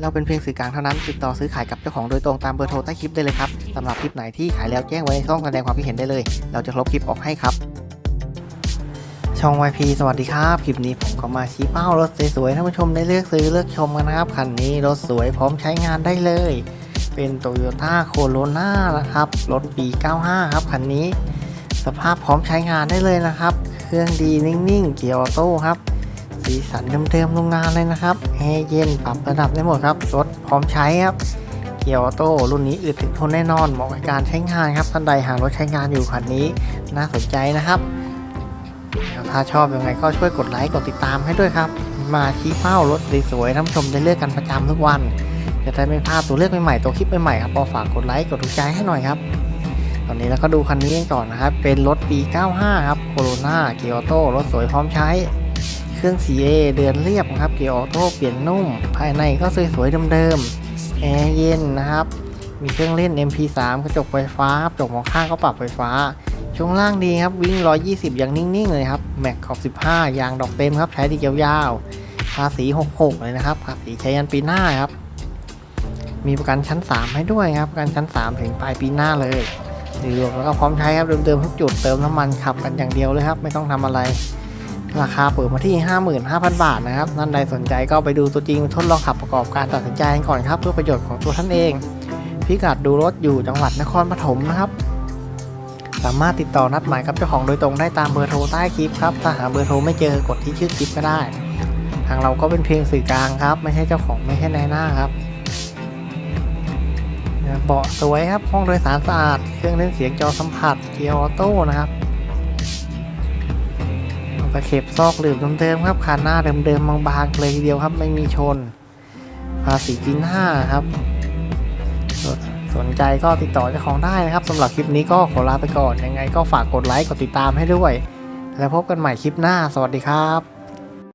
เราเป็นเพียงสื่อกลางเท่านั้น ติดต่อซื้อขายกับเจ้าของโดยตรงตามเบอร์โทรใต้คลิปได้เลยครับสำหรับคลิปไหนที่ขายแล้วแจ้งไว้ในช่องแสดงความคิดเห็นได้เลย เราจะลบคลิปออกให้ครับ ช่อง YP สวัสดีครับ คลิปนี้ผมก็มาชี้เป้ารถสวยๆท่านผู้ชมได้เลือกซื้อเลือกชมกันนะครับคันนี้รถสวยพร้อมใช้งานได้เลย เป็น Toyota Corona นะครับรถปี 95 ครับคันนี้ สภาพพร้อมใช้งานได้เลยนะครับ เครื่องดีนิ่งๆ เกียร์ออโต้ครับ สีสันเดิมๆโรงงานเลยนะครับแอร์เย็นปรับระดับได้หมดครับรถพร้อมใช้ครับเกียร์ออโต้รุ่นนี้อึดถึงทนแน่นอนเหมาะกับการใช้งานครับท่านใดหารถใช้งานอยู่คันนี้น่าสนใจนะครับถ้าชอบยังไงก็ช่วยกดไลค์กดติดตามให้ด้วยครับ มาชี้เป้ารถสวยๆท่านชมได้เลือกกันประจำทุกวันจะได้ไม่พลาดตัวเลือกใหม่ๆตัวคลิปใหม่ๆครับก็ฝากกดไลค์กดถูกใจให้หน่อยครับตอนนี้เราก็ดูคันนี้กันก่อนนะครับ เป็นรถปี 95 ครับโคโรนาเกียร์ออโต้รถสวยพร้อมใช้ รื่อง CA เดือนเรียบครับ เกียร์ออโต้เปลี่ยนนุ่ม ภายในก็สวยๆเดิมๆ แอร์เย็นนะครับ มีเครื่องเล่น MP3 กระจกไฟฟ้ากระจกมองข้างก็ปรับไฟฟ้า ช่วงล่างดีครับ วิ่ง 120 อย่างนิ่งๆ เลยครับ แม็กขอบ 15 ยางดอกเต็มครับ ใช้ดียาวๆภาษี 66 เลยนะครับ ภาษีใช้ยันปีหน้าครับ มีประกันชั้น 3 ให้ด้วยครับ ประกันชั้น 3 ถึงปลายปีหน้าเลยรวมแล้วก็พร้อมใช้ครับเดิมๆทุกจุดเติมน้ำมันขับกันอย่างเดียวเลยครับ ไม่ต้องทำอะไร ราคาเปิดมาที่ 55,000 บาทนะครับท่านใดสนใจก็ไปดูตัวจริงทดลองขับประกอบการตัดสินใจกันก่อนครับ เพื่อประโยชน์ของตัวท่านเอง พิกัดดูรถอยู่จังหวัดนครปฐมนะครับ สามารถติดต่อนัดหมายกับเจ้าของโดยตรงได้ตามเบอร์โทรใต้คลิปครับ ถ้าหาเบอร์โทรไม่เจอกดที่ชื่อคลิปก็ได้ ทางเราก็เป็นเพียงสื่อกลางครับ ไม่ใช่เจ้าของไม่ใช่นายหน้าครับเบาะสวยครับห้องโดยสารสะอาด เครื่องเล่นเสียงจอสัมผัสเกียร์ออโต้นะครับ ตะเข็บซอกหลืบเดิมๆครับคานหน้าเดิมๆบางๆเลยทีเดียวครับไม่มีชน ภาษีปีหน้าครับสนใจก็ติดต่อเจ้าของได้นะครับสำหรับคลิปนี้ก็ขอลาไปก่อนยังไงก็ฝากกดไลค์กดติดตามให้ด้วย แล้วพบกันใหม่คลิปหน้า สวัสดีครับ